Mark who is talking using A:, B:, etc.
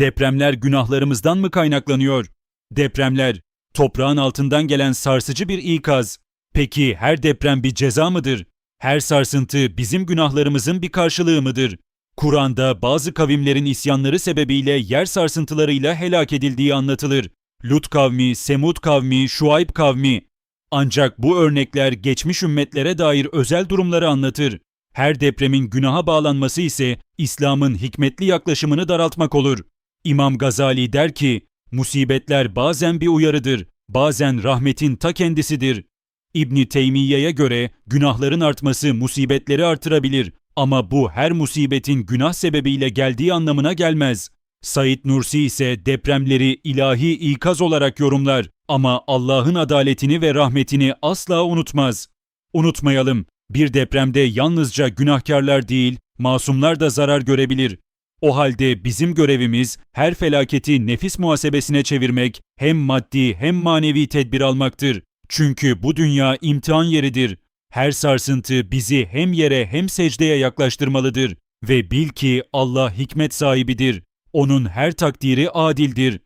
A: Depremler günahlarımızdan mı kaynaklanıyor? Depremler, toprağın altından gelen sarsıcı bir ikaz. Peki her deprem bir ceza mıdır? Her sarsıntı bizim günahlarımızın bir karşılığı mıdır? Kur'an'da bazı kavimlerin isyanları sebebiyle yer sarsıntılarıyla helak edildiği anlatılır. Lut kavmi, Semud kavmi, Şuayb kavmi. Ancak bu örnekler geçmiş ümmetlere dair özel durumları anlatır. Her depremin günaha bağlanması ise İslam'ın hikmetli yaklaşımını daraltmak olur. İmam Gazali der ki, musibetler bazen bir uyarıdır, bazen rahmetin ta kendisidir. İbni Teymiye'ye göre günahların artması musibetleri artırabilir ama bu her musibetin günah sebebiyle geldiği anlamına gelmez. Said Nursi ise depremleri ilahi ikaz olarak yorumlar ama Allah'ın adaletini ve rahmetini asla unutmaz. Unutmayalım, bir depremde yalnızca günahkarlar değil, masumlar da zarar görebilir. O halde bizim görevimiz her felaketi nefis muhasebesine çevirmek, hem maddi hem manevi tedbir almaktır. Çünkü bu dünya imtihan yeridir. Her sarsıntı bizi hem yere hem secdeye yaklaştırmalıdır. Ve bil ki Allah hikmet sahibidir. Onun her takdiri adildir.